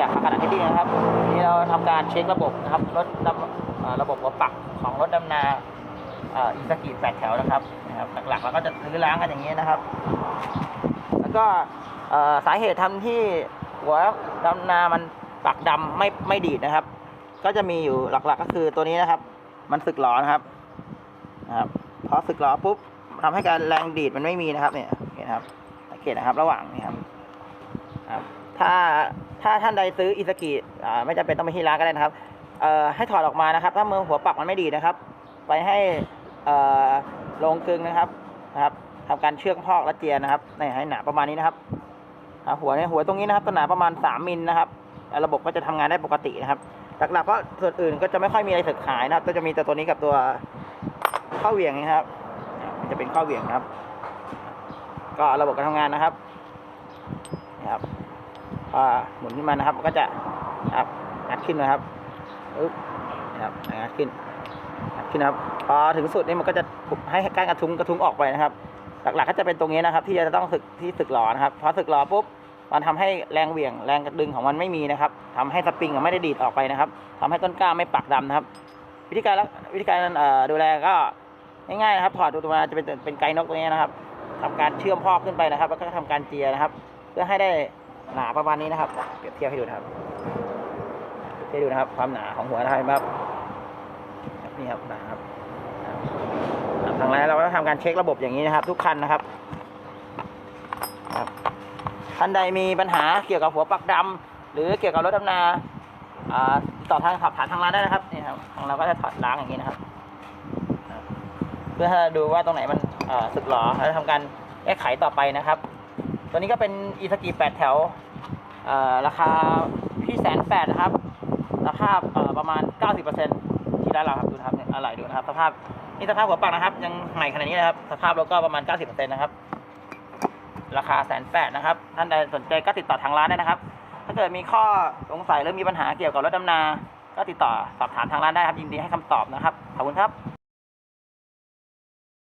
จากขนาดที่ดีนะครับนี่เราทำการเช็คระบบนะครับรถระบบเอ่อระบบหัวปักของรถดำนาอิสกีแปดแถวนะครับนะครับหลักๆเราก็จะซื้อล้างกันอย่างนี้นะครับ แล้วก็สาเหตุทำที่หัวดำนามันปักดำไม่ไม่ดีดนะครับ ก็จะมีอยู่หลักๆก็คือตัวนี้นะครับ มันสึกหลอนะครับนะครับพอสึกหลอปุ๊บทำให้การแรงดีดมันไม่มีนะครับเนี่ยเห็นะครับสังเกตนะครับระหว่างนี่ครับครับ ถ้า ถ้าท่านใดซื้ออิสกิไม่จำเป็นต้องไปที่ร้านก็ได้นะครับให้ถอดออกมานะครับ ถ้ามือหัวปักมันไม่ดีนะครับ ไปให้ลงกึงนะครับนะครับทำการเชือกพอกและเจียนะครับนี่ให้หนาประมาณนี้นะครับหัวเนี่ยหัวตรงนี้นะครับตัวหนาประมาณ 3มิลนะครับ ระบบก็จะทำงานได้ปกตินะครับ หลักๆก็ส่วนอื่นก็จะไม่ค่อยมีอะไรสึกหายนะครับ ก็จะมีแต่ตัวนี้กับตัวข้อเหวี่ยงนะครับมันจะเป็นข้อเหวี่ยงนะครับ ก็ระบบการทำงานนะครับนะครับ พอหมุนขึ้นมานะครับมันก็จะครับงัดขึ้นนะครับอึ๊บครับงัดขึ้นงัดขึ้นนะครับพอถึงสุดนี่มันก็จะให้การกระทุ้งกระทุ้งออกไปนะครับ หลักๆก็จะเป็นตรงนี้นะครับ ที่จะต้องสึกที่สึกหลอนะครับพอสึกหลอปุ๊บมันทำให้แรงเหวี่ยงแรงกระดึงของมันไม่มีนะครับทำให้สปริงไม่ได้ดีดออกไปนะครับทำให้ต้นกล้าไม่ปักดำนะครับ วิธีการวิธีการดูแลก็ง่ายๆนะครับถอดตัวมาจะเป็นเป็นไกนกตัวนี้นะครับทำการเชื่อมพอกขึ้นไปนะครับ แล้วก็ทำการเจียนะครับ เพื่อให้ได้ หนาประมาณนี้นะครับ เปรียบเทียบให้ดูนะครับเทียบให้ดูนะครับ ความหนาของหัวนะครับนไหมครับนี่ครับหนาครับทางแรกเราก็ทำการเช็คระบบอย่างนี้นะครับ ทุกคันนะครับครับท่านใดมีปัญหาเกี่ยวกับหัวปักดำหรือเกี่ยวกับรถดำนาอ่าต่อทางสอบถามทางร้านได้นะครับนี่ครับทางเราก็จะถอดล้างอย่างนี้นะครับ เพื่อดูว่าตรงไหนมันสึกหรอแล้วทำการแก้ไขต่อไปนะครับ ตัวนี้ก็เป็นอีสกีแปดแถวอ่อราคาพี่แสนแปดนะครับ ราคาอ่อประมาณ 90%ที่ได้านเราครับดูครับเนี่ยอะไรดูนะครับสภาพนี่สภาพหัวปักนะครับ ยังใหม่ขนาดนี้นะครับสภาพแล้วก็ประมาณ 90%นะครับ ราคาแสนแปดนะครับ ท่านใดสนใจก็ติดต่อทางร้านได้นะครับ ถ้าเกิดมีข้อสงสัยหรือมีปัญหาเกี่ยวกับรถดำนา ก็ติดต่อสอบถามทางร้านได้ครับยินดีให้คำตอบนะครับขอบคุณครับ